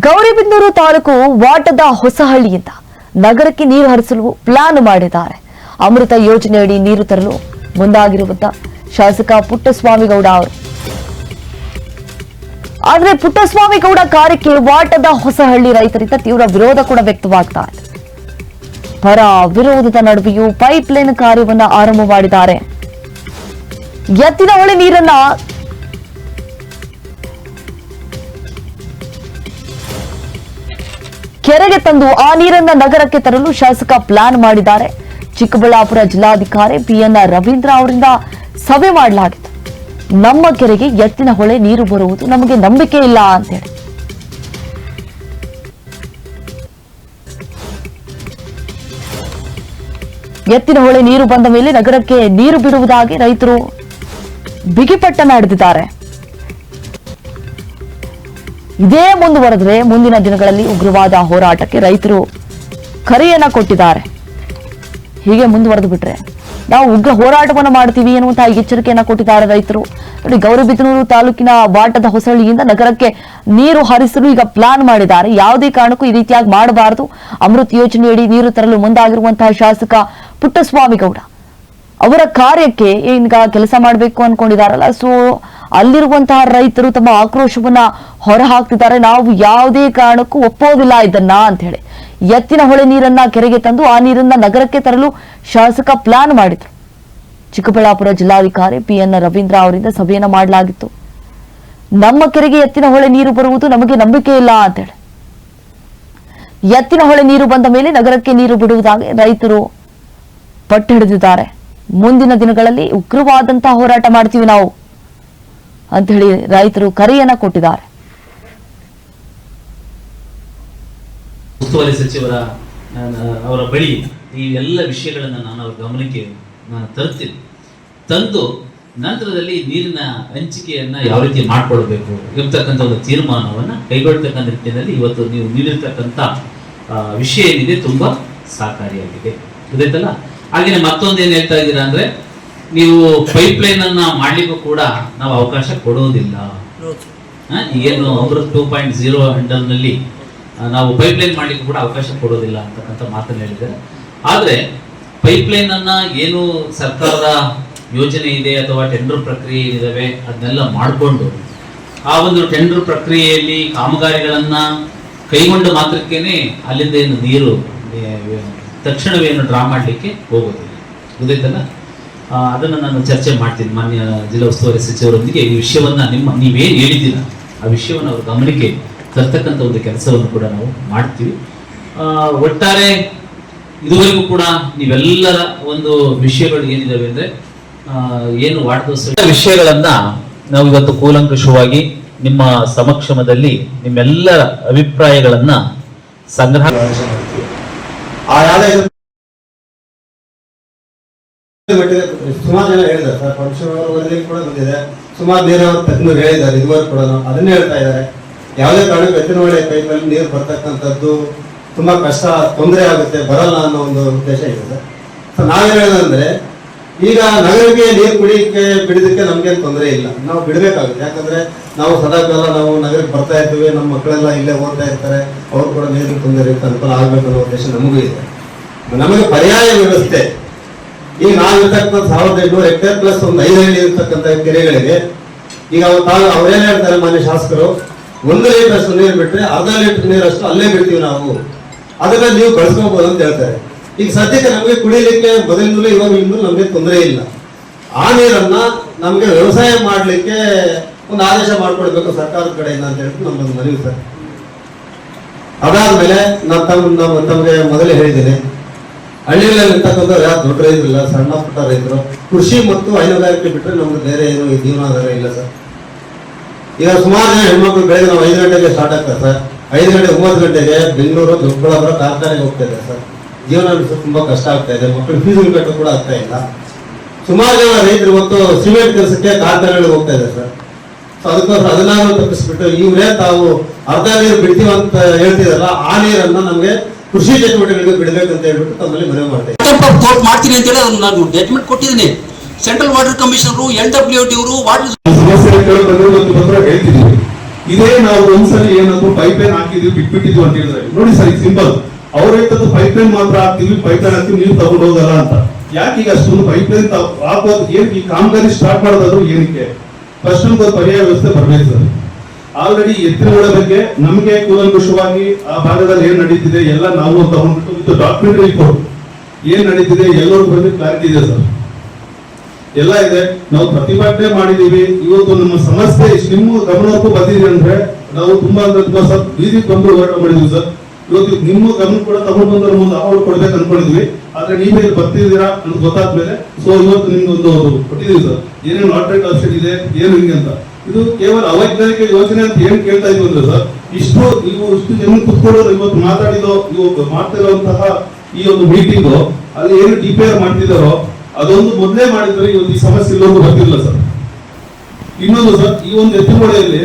ಗೌರಿಬಿದನೂರು ತಾಲೂಕು ವಾಟದ ಹೊಸಹಳ್ಳಿಯಿಂದ ನಗರಕ್ಕೆ ನೀರು ಹರಿಸಲು ಪ್ಲಾನ್ ಮಾಡಿದ್ದಾರೆ. ಅಮೃತ ಯೋಜನೆಯಡಿ ನೀರು ತರಲು ಮುಂದಾಗಿರುವಂತ ಶಾಸಕ ಪುಟ್ಟಸ್ವಾಮಿಗೌಡ ಅವರು. ಆದ್ರೆ ಪುಟ್ಟಸ್ವಾಮಿಗೌಡ ಕಾರ್ಯಕ್ಕೆ ವಾಟದ ಹೊಸಹಳ್ಳಿ ರೈತರಿಂದ ತೀವ್ರ ವಿರೋಧ ಕೂಡ ವ್ಯಕ್ತವಾಗ್ತಾ ಇದೆ. ಪರ ವಿರೋಧದ ನಡುವೆಯೂ ಪೈಪ್ ಲೈನ್ ಕಾರ್ಯವನ್ನ ಆರಂಭ ಮಾಡಿದ್ದಾರೆ. ಎತ್ತಿನ ಹೊಳೆ ನೀರನ್ನ ಕೆರೆಗೆ ತಂದು ಆ ನೀರನ್ನ ನಗರಕ್ಕೆ ತರಲು ಶಾಸಕ ಪ್ಲಾನ್ ಮಾಡಿದ್ದಾರೆ. ಚಿಕ್ಕಬಳ್ಳಾಪುರ ಜಿಲ್ಲಾಧಿಕಾರಿ ಪಿಎನ್ ರವೀಂದ್ರ ಅವರಿಂದ ಸಭೆ ಮಾಡಲಾಗಿತ್ತು. ನಮ್ಮ ಕೆರೆಗೆ ಎತ್ತಿನ ಹೊಳೆ ನೀರು ಬರುವುದು ನಮಗೆ ನಂಬಿಕೆ ಇಲ್ಲ ಅಂತ ಹೇಳಿ. ಎತ್ತಿನ ಹೊಳೆ ನೀರು ಬಂದ ಮೇಲೆ ನಗರಕ್ಕೆ ನೀರು ಬಿಡುವುದಾಗಿ ರೈತರು ಬಿಗಿಪಟ್ಟನ ಹಿಡಿದಿದ್ದಾರೆ. ಇದೇ ಮುಂದುವರೆದ್ರೆ ಮುಂದಿನ ದಿನಗಳಲ್ಲಿ ಉಗ್ರವಾದ ಹೋರಾಟಕ್ಕೆ ರೈತರು ಕರೆಯನ್ನ ಕೊಟ್ಟಿದ್ದಾರೆ. ಹೀಗೆ ಮುಂದುವರೆದು ಬಿಟ್ರೆ ನಾವು ಉಗ್ರ ಹೋರಾಟವನ್ನು ಮಾಡ್ತೀವಿ ಎನ್ನುವಂತಹ ಎಚ್ಚರಿಕೆಯನ್ನ ಕೊಟ್ಟಿದ್ದಾರೆ ರೈತರು. ನೋಡಿ, ಗೌರಿಬಿದನೂರು ತಾಲೂಕಿನ ವಾಟದ ಹೊಸಳ್ಳಿಯಿಂದ ನಗರಕ್ಕೆ ನೀರು ಹರಿಸಲು ಈಗ ಪ್ಲಾನ್ ಮಾಡಿದ್ದಾರೆ. ಯಾವುದೇ ಕಾರಣಕ್ಕೂ ಈ ರೀತಿಯಾಗಿ ಮಾಡಬಾರದು. ಅಮೃತ್ ಯೋಜನೆಯಡಿ ನೀರು ತರಲು ಮುಂದಾಗಿರುವಂತಹ ಶಾಸಕ ಪುಟ್ಟಸ್ವಾಮಿಗೌಡ ಅವರ ಕಾರ್ಯಕ್ಕೆ ಈಗ ಕೆಲಸ ಮಾಡಬೇಕು ಅನ್ಕೊಂಡಿದಾರಲ್ಲ ಸೊ ಅಲ್ಲಿರುವಂತಹ ರೈತರು ತಮ್ಮ ಆಕ್ರೋಶವನ್ನ ಹೊರಹಾಕ್ತಿದ್ದಾರೆ. ನಾವು ಯಾವುದೇ ಕಾರಣಕ್ಕೂ ಒಪ್ಪೋದಿಲ್ಲ ಇದನ್ನ ಅಂತ ಹೇಳಿ ಎತ್ತಿನ ಹೊಳೆ ನೀರನ್ನ ಕೆರೆಗೆ ತಂದು ಆ ನೀರನ್ನ ನಗರಕ್ಕೆ ತರಲು ಶಾಸಕ ಪ್ಲಾನ್ ಮಾಡಿದ್ರು. ಚಿಕ್ಕಬಳ್ಳಾಪುರ ಜಿಲ್ಲಾಧಿಕಾರಿ ಪಿ ಎನ್ ರವೀಂದ್ರ ಅವರಿಂದ ಸಭೆಯನ್ನ ಮಾಡಲಾಗಿತ್ತು. ನಮ್ಮ ಕೆರೆಗೆ ಎತ್ತಿನ ಹೊಳೆ ನೀರು ಬರುವುದು ನಮಗೆ ನಂಬಿಕೆ ಇಲ್ಲ ಅಂತ ಹೇಳಿ ಎತ್ತಿನ ಹೊಳೆ ನೀರು ಬಂದ ಮೇಲೆ ನಗರಕ್ಕೆ ನೀರು ಬಿಡುವುದಾಗಿ ರೈತರು ಪಟ್ಟು ಹಿಡಿದಿದ್ದಾರೆ ಮುಂದಿನ ದಿನಗಳಲ್ಲಿ ಉಗ್ರವಾದಂತಹ ಹೋರಾಟ ಮಾಡ್ತೀವಿ ನಾವು. ಅಂತ ಹೇಳಿ ರೈತರು ಕರೆಯನ್ನ ಕೊಟ್ಟಿದ್ದಾರೆ. ಉಸ್ತುವಾರಿ ಸಚಿವರ ಅವರ ಬಳಿ ಈ ಎಲ್ಲ ವಿಷಯಗಳನ್ನು ನಾನು ಅವ್ರ ಗಮನಕ್ಕೆ ನಾನು ತರುತ್ತೇನೆ. ತಂದು ನಂತರದಲ್ಲಿ ನೀರಿನ ಹಂಚಿಕೆಯನ್ನ ಯಾವ ರೀತಿ ಮಾಡಿಕೊಳ್ಬೇಕು ಎಂಬತಕ್ಕಂಥ ಒಂದು ತೀರ್ಮಾನವನ್ನ ಕೈಗೊಳ್ತಕ್ಕಂಥ ನಿಟ್ಟಿನಲ್ಲಿ ಇವತ್ತು ನೀವು ನೀಡಿರ್ತಕ್ಕಂಥ ವಿಷಯ ಏನಿದೆ ತುಂಬಾ ಸಹಕಾರಿಯಾಗಿದೆ. ಗೊತ್ತಾಯ್ತಲ್ಲ? ಹಾಗೆಯೇ ಮತ್ತೊಂದು ಏನು ಹೇಳ್ತಾ ಇದ್ದೀರಾ ಅಂದ್ರೆ ನೀವು ಪೈಪ್ ಲೈನ್ ಅನ್ನ ಮಾಡ್ಲಿಕ್ಕೂ ಕೂಡ ನಾವು ಅವಕಾಶ ಕೊಡೋದಿಲ್ಲ. ಏನು ಅಮೃತ್ ಟೂ ಪಾಯಿಂಟ್ ಜೀರೋ ನಲ್ಲಿ ನಾವು ಪೈಪ್ ಲೈನ್ ಮಾಡ್ಲಿಕ್ಕೆ ಕೂಡ ಅವಕಾಶ ಕೊಡೋದಿಲ್ಲ ಅಂತಕ್ಕಂಥ ಮಾತನ್ನು ಹೇಳಿದ್ದಾರೆ. ಆದ್ರೆ ಪೈಪ್ ಲೈನ್ ಅನ್ನ ಏನು ಸರ್ಕಾರದ ಯೋಜನೆ ಇದೆ ಅಥವಾ ಟೆಂಡರ್ ಪ್ರಕ್ರಿಯೆ ಇದಾವೆ ಅದನ್ನೆಲ್ಲ ಮಾಡಿಕೊಂಡು ಆ ಒಂದು ಟೆಂಡರ್ ಪ್ರಕ್ರಿಯೆಯಲ್ಲಿ ಕಾಮಗಾರಿಗಳನ್ನ ಕೈಗೊಂಡ ಮಾತ್ರಕ್ಕೇನೆ ಅಲ್ಲಿಂದ ಏನು ನೀರು ತಕ್ಷಣವೇನು ಡ್ರಾ ಮಾಡಲಿಕ್ಕೆ ಹೋಗೋದಿಲ್ಲ. ಗೊತ್ತಾಯ್ತಲ್ಲ? ಅದನ್ನ ನಾನು ಚರ್ಚೆ ಮಾಡ್ತೀನಿ ಮಾನ್ಯ ಜಿಲ್ಲಾ ಉಸ್ತುವಾರಿ ಸಚಿವರೊಂದಿಗೆ. ಈ ವಿಷಯವನ್ನ ನಿಮ್ಮ, ನೀವೇನು ಹೇಳಿದ್ದೀರ, ಆ ವಿಷಯವನ್ನು ಅವ್ರ ಗಮನಕ್ಕೆ ತರ್ತಕ್ಕಂಥ ಒಂದು ಕೆಲಸವನ್ನು ಕೂಡ ನಾವು ಮಾಡ್ತೀವಿ. ಒಟ್ಟಾರೆ ಇದುವರೆಗೂ ಕೂಡ ನೀವೆಲ್ಲರ ಒಂದು ವಿಷಯಗಳು ಏನಿದಾವೆ ಅಂದ್ರೆ ಏನು ವಾಟದ ವಿಷಯಗಳನ್ನ ನಾವು ಇವತ್ತು ಕೂಲಂಕಷವಾಗಿ ನಿಮ್ಮ ಸಮಕ್ಷಮದಲ್ಲಿ ನಿಮ್ಮೆಲ್ಲರ ಅಭಿಪ್ರಾಯಗಳನ್ನ ಸಂಗ್ರಹ ಸುಮಾರು ಜನ ಹೇಳಿದ್ದಾರೆ. ಸರ್ ಫಂಕ್ಷನ್ ವರದಿ ಕೂಡ ಬಂದಿದೆ. ಸುಮಾರು ನೀರಾವರಿ ತಜ್ಞರು ಹೇಳಿದ್ದಾರೆ. ಇದುವರೆಗೂ ಕೂಡ ಅದನ್ನೇ ಹೇಳ್ತಾ ಇದ್ದಾರೆ. ಯಾವುದೇ ಕಾರಣಕ್ಕೂ ಎತ್ತಿನ ಹೊಳೆ ಪೈಪಲ್ಲಿ ನೀರು ಬರ್ತಕ್ಕಂಥದ್ದು ತುಂಬಾ ಕಷ್ಟ, ತೊಂದರೆ ಆಗುತ್ತೆ, ಬರಲ್ಲ ಅನ್ನೋ ಒಂದು ಉದ್ದೇಶ ಇದೆ ಸೊ ನಾವೇನ್ ಹೇಳೋದಂದ್ರೆ, ಈಗ ನಗರಕ್ಕೆ ನೀರು ಕುಡಿಯಕ್ಕೆ, ಬಿಡೋದಕ್ಕೆ ನಮ್ಗೇನು ತೊಂದರೆ ಇಲ್ಲ. ನಾವು ಬಿಡಬೇಕಾಗುತ್ತೆ. ಯಾಕಂದ್ರೆ ನಾವು ಸದಾ ಕಾಲ ನಾವು ನಗರಕ್ಕೆ ಬರ್ತಾ ಇರ್ತೀವಿ ನಮ್ಮ ಮಕ್ಕಳೆಲ್ಲ ಇಲ್ಲೇ ಓದ್ತಾ ಇರ್ತಾರೆ. ಅವ್ರು ಕೂಡ ನೀರಿನ ತೊಂದರೆ ಅನುಕೂಲ ಆಗ್ಬೇಕು ಅನ್ನೋ ಉದ್ದೇಶ ನಮಗೂ ಇದೆ. ನಮಗೆ ಪರ್ಯಾಯ ವ್ಯವಸ್ಥೆ ಈಗ ನಾವು ಸಾವಿರದ ಐನೂರು ಹೆಕ್ಟೇರ್ ಪ್ಲಸ್ ಒಂದು ಐದು ಹಳ್ಳಿ ಇರ್ತಕ್ಕಂಥ ಕೆರೆಗಳಿಗೆ ಈಗ ಅವ್ರು ತಾವು ಅವ್ರೇನ್ ಹೇಳ್ತಾರೆ ಮಾನ್ಯ ಶಾಸಕರು, ಒಂದು ಲೀಟರ್ ಅಷ್ಟು ನೀರು ಬಿಟ್ಟರೆ ಅರ್ಧ ಲೀಟರ್ ನೀರಷ್ಟು ಅಲ್ಲೇ ಬಿಡ್ತೀವಿ ನಾವು. ಅದನ್ನ ನೀವು ಬಳಸ್ಕೋಬಹುದು ಅಂತ ಹೇಳ್ತಾರೆ. ಈಗ ಸದ್ಯಕ್ಕೆ ನಮಗೆ ಕುಡಿಲಿಕ್ಕೆ ಮೊದಲಿಂದಲೂ ಇಂದ ನಮಗೆ ತೊಂದರೆ ಇಲ್ಲ. ಆ ನೀರನ್ನ ನಮಗೆ ವ್ಯವಸಾಯ ಮಾಡಲಿಕ್ಕೆ ಒಂದು ಆದೇಶ ಮಾಡಿಕೊಡ್ಬೇಕು ಸರ್ಕಾರದ ಕಡೆಯಿಂದ ಅಂತ ಹೇಳ್ಬಿಟ್ಟು ನಮ್ಮೊಂದು ಮನವಿ ಸರ್. ಅದಾದ್ಮೇಲೆ ನಾನು ತಮ್ಮ ನಮ್ಮ ತಮಗೆ ಮೊದಲೇ ಹೇಳಿದ್ದೇನೆ. ಹಳ್ಳಿಗಳಲ್ಲಿ ಇರ್ತಕ್ಕಂಥವ್ರು ಯಾರು ದೊಡ್ಡ ಇಲ್ಲ ಸಣ್ಣ ಪುಟ್ಟ ರೈತರು, ಕೃಷಿ ಮತ್ತು ಹೈನುಗಾರಿಕೆ ಬಿಟ್ಟರೆ ನಮ್ಗೆ ಬೇರೆ ಏನು ಜೀವನ ಜೀವನಾಧಾರ ಇಲ್ಲ ಸರ್. ಈಗ ಸುಮಾರು ಜನ ಹೆಣ್ಮಕ್ಳು ಬೆಳಗ್ಗೆ ನಾವು ಐದು ಗಂಟೆಗೆ ಸ್ಟಾರ್ಟ್ ಆಗ್ತಾರೆ ಸರ್. ಐದು ಗಂಟೆ, ಒಂಬತ್ತು ಗಂಟೆಗೆ ಬೆಂಗಳೂರು, ದೊಡ್ಡಬಳ್ಳಾಪುರ ಕಾರ್ಖಾನೆಗೆ ಹೋಗ್ತಾ ಇದೆ ಸರ್. ಜೀವನ ನಡೆಸೋದು ತುಂಬಾ ಕಷ್ಟ ಆಗ್ತಾ ಇದೆ, ಮಕ್ಕಳು ಫೀಸ್ ಬೇಕು ಕೂಡ ಆಗ್ತಾ ಇಲ್ಲ. ಸುಮಾರು ಜನ ರೈತರು ಇವತ್ತು ಸಿಮೆಂಟ್ ಕೆಲಸಕ್ಕೆ ಕಾರ್ಖಾನೆಗಳಿಗೆ ಹೋಗ್ತಾ ಇದೆ ಸರ್. ಸೊ ಅದಕ್ಕೋಸ್ಕರ ಅದನ್ನಾದ್ರೂ ತಪ್ಪಿಸ್ಬಿಟ್ಟು ಇವರೇ ತಾವು ಅರ್ಧ ನೀರು ಬಿಡ್ತೀವಂತ ಹೇಳ್ತಿದಾರಲ್ಲ, ಆ ನೀರನ್ನು ನಮ್ಗೆ ಕೃಷಿ ಚಟುವಟಿಕೆಗಳಿಗೆ ಬಿಡಬೇಕಂತ ಹೇಳ್ಬಿಟ್ಟು ತಮ್ಮಲ್ಲಿ ಮನವಿ ಮಾಡ್ತೇವೆ ಕೋರ್ಟ್ ಮಾಡ್ತೀನಿ ಅಂತ ಹೇಳಿ ನಾನು ಡಾಕ್ಯುಮೆಂಟ್ ಕೊಟ್ಟಿದ್ದೀನಿ. Central water commissioner L W T ಅವರು ವಾಟರ್ ಒಂದು ಪತ್ರ ಹೇಳ್ತಿದ್ದೀವಿ ಇದೇ ನಾವು ಒಂದ್ಸಲಿ ಏನಾದ್ರು ಪೈಪ್ ಲೈನ್ ಹಾಕಿದ್ವಿ ಬಿಟ್ಬಿಟ್ಟಿದ್ವಿ ಅಂತ ಹೇಳಿದ್ರೆ. ನೋಡಿ ಸರ್ ಈಗ ಸಿಂಪಲ್ ಅವ್ರ ರೈತದ್ದು ಪೈಪ್ ಲೈನ್ ಮಾತ್ರ ಹಾಕ್ತಿವಿ ಪೈಪ್ ಲೈನ್ ಹಾಕ್ತಿವಿ ನೀವು ತಗೊಂಡು ಹೋಗಲ್ಲ ಅಂತ. ಯಾಕೆ ಈಗ ಅಷ್ಟೊಂದು ಪೈಪ್ ಲೈನ್ ಹಾಕೋದು? ಏನ್ ಈ ಕಾಮಗಾರಿ ಸ್ಟಾರ್ಟ್ ಮಾಡೋದಾದ್ರು ಏನಕ್ಕೆ? ಫಸ್ಟ್ ಒಂದು ಪರ್ಯಾಯ ವ್ಯವಸ್ಥೆ ಬರ್ಬೇಕು ಸರ್. ಆಲ್ರೆಡಿ ಎತ್ತಿನಗಳ ಬಗ್ಗೆ ನಮಗೆ ಕೂಲಂಕುಷವಾಗಿ ಆ ಭಾಗದಲ್ಲಿ ಏನ್ ನಡೀತಿದೆ ಎಲ್ಲ ನಾವು ತಗೊಂಡ್ಬಿಟ್ಟು ವಿತ್ ಡಾಕ್ಯುಮೆಂಟರಿ ರಿಪೋರ್ಟ್ ಏನ್ ನಡೀತಿದೆ ಎಲ್ಲರೂ ಬಂದು ಕ್ಲಾರಿಟಿ ಇದೆ ಸರ್. ಎಲ್ಲ ಇದೆ. ನಾವು ಪ್ರತಿಭಟನೆ ಮಾಡಿದೀವಿ. ಇವತ್ತು ನಮ್ಮ ಸಮಸ್ಯೆ ನಿಮ್ಮ ಗಮನಕ್ಕೂ ಬಂದಿದೆ ಅಂದ್ರೆ ನಾವು ತುಂಬಾ ಅಂದ್ರೆ ತುಂಬಾ ಸರ್, ಬೀದಿ ಬಂದು ಹೋರಾಟ ಮಾಡಿದೀವಿ ಸರ್. ಇವತ್ತು ನಿಮ್ಮ ಗಮನ ಕೂಡ ತಗೊಂಡು ಬಂದ್ರೆ ಒಂದು ಅವಾರ್ಡ್ ಕೊಡ್ಬೇಕು ಅನ್ಕೊಂಡಿದ್ವಿ. ಆದ್ರೆ ನೀವೇ ಬರ್ತಿದ್ದೀರಾ ಅಂತ ಗೊತ್ತಾದ್ಮೇಲೆ ಸೊ ಇವತ್ತು ನಿಮ್ಗೆ ಒಂದು ಕೊಟ್ಟಿದೀವಿ ಸರ್. ಏನೇನು ಲಾಟ್ರಿ ಆಪ್ಷನ್ ಇದೆ, ಏನು ಹಿಂಗೆ ಅಂತ. ಇದು ಕೇವಲ ಅವೈಜ್ಞಾನಿಕ ಯೋಜನೆ ಅಂತ ಏನ್ ಕೇಳ್ತಾ ಇದ್ವಿ ಅಂದ್ರೆ ಸರ್, ಇಷ್ಟು ನೀವು ಇಷ್ಟು ಜನ ಕುತ್ಕೊಳ್ಳೋರು ಇವತ್ತು ಮಾತಾಡಿದೋ ನೀವು ಮಾಡ್ತಿರೋಂತಹ ಈ ಒಂದು ಮೀಟಿಂಗ್ ಅಲ್ಲಿ ಏನು ಡಿ ಪಿ ಆರ್ ಮಾಡ್ತಿದಾರೋ ಅದೊಂದು ಮೊದಲೇ ಮಾಡಿದ್ರೆ ಇವತ್ತು ಈ ಸಮಸ್ಯೆ ಇಲ್ಲೊಂದು ಬರ್ತಿಲ್ಲ ಸರ್. ಇನ್ನೊಂದು ಸರ್, ಈ ಒಂದು ಎತ್ತುಗೋಡೆಯಲ್ಲಿ